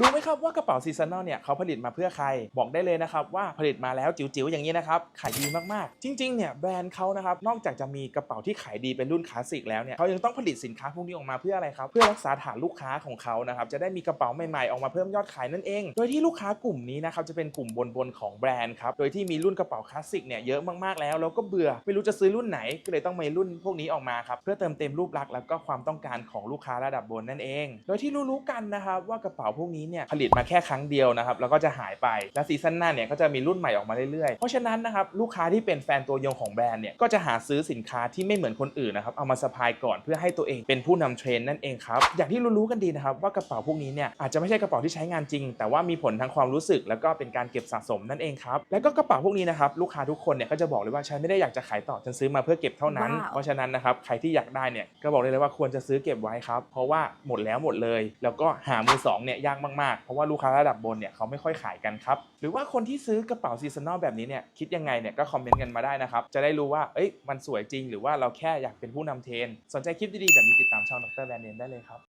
รู้ไหมครับว่ากระเป๋าซีซันแนลเนี่ยเขาผลิตมาเพื่อใคร บอกได้เลยนะครับว่าผลิตมาแล้วจิ๋วๆอย่างนี้นะครับขายดีมากๆ จริงๆเนี่ยแบรนด์เขานะครับนอกจากจะมีกระเป๋าที่ขายดีเป็นรุ่นคลาสสิกแล้วเนี่ยเขายังต้องผลิตสินค้าพวกนี้ออกมาเพื่ออะไรครับเพื่อรักษาฐานลูกค้าของเขานะครับจะได้มีกระเป๋าใหม่ๆออกมาเพิ่มยอดขายนั่นเอง โดยที่ลูกค้ากลุ่มนี้นะครับจะเป็นกลุ่มบนๆของแบรนด์ครับโดยที่มีรุ่นกระเป๋าคลาสสิกเนี่ยเยอะมากๆแล้วแล้วก็เบื่อไม่รู้จะซื้อรุ่นไหนก็เลยต้องมีรุ่นพวกนี้ออกมาครับเพื่อเติมเต็มรูปลักษณ์แล้วก็ความต้องการของลูกค้าระดับบนนั่นเอง โดยที่รู้ๆกันนะครับว่ากระเป๋าพวกนี้เนี่ยผลิตมาแค่ครั้งเดียวนะครับแล้วก็จะหายไปและซีซั่นหน้าเนี่ยก็จะมีรุ่นใหม่ออกมาเรื่อยๆ เพราะฉะนั้นนะครับลูกค้าที่เป็นแฟนตัวยงของแบรนด์เนี่ยก็จะหาซื้อสินค้าที่ไม่เหมือนคนอื่นนะครับเอามาสะพายก่อนเพื่อให้ตัวเองเป็นผู้นำเทรนด์นั่นเองครับอย่างที่รู้ๆกันดีนะครับว่ากระเป๋าพวกนี้เนี่ยอาจจะไม่ใช่กระเป๋าที่ใช้งานจริง แต่ว่ามีผลทางความรู้สึก แล้วก็เป็นการเก็บสะสมนั่นเองครับแล้วก็กระเป๋าพวกนี้นะครับลูกค้าทุกคนเนี่ยก็จะบอกเลยว่าฉันไม่ได้อยากจะขายต่อฉันซื้อมาเพื่อเก็บเท่านั้นว้าวเพราะฉะนั้นนะครับใครที่อยากได้เนี่ยก็บอกเลยเลยว่าควรจะซื้อเก็บไว้ครับเพราะว่าหมดแล้วหมดเลย แล้วก็หามือสองเนี่ยยากมากๆ เพราะว่าลูกค้าระดับบนเนี่ยเขาไม่ค่อยขายกันครับ หรือว่าคนที่ซื้อกระเป๋าซีซันแนลแบบนี้เนี่ยคิดยังไงเนี่ยก็คอมเมนต์กันมาได้นะครับ จะได้รู้ว่าเอ้ยมันสวยจริง หรือว่าเราแค่อยากเป็นผู้นำเทรนสนใจคลิปดีๆแบบนี้ติดตามช่องดรแบรนด์เนมได้เลยครับ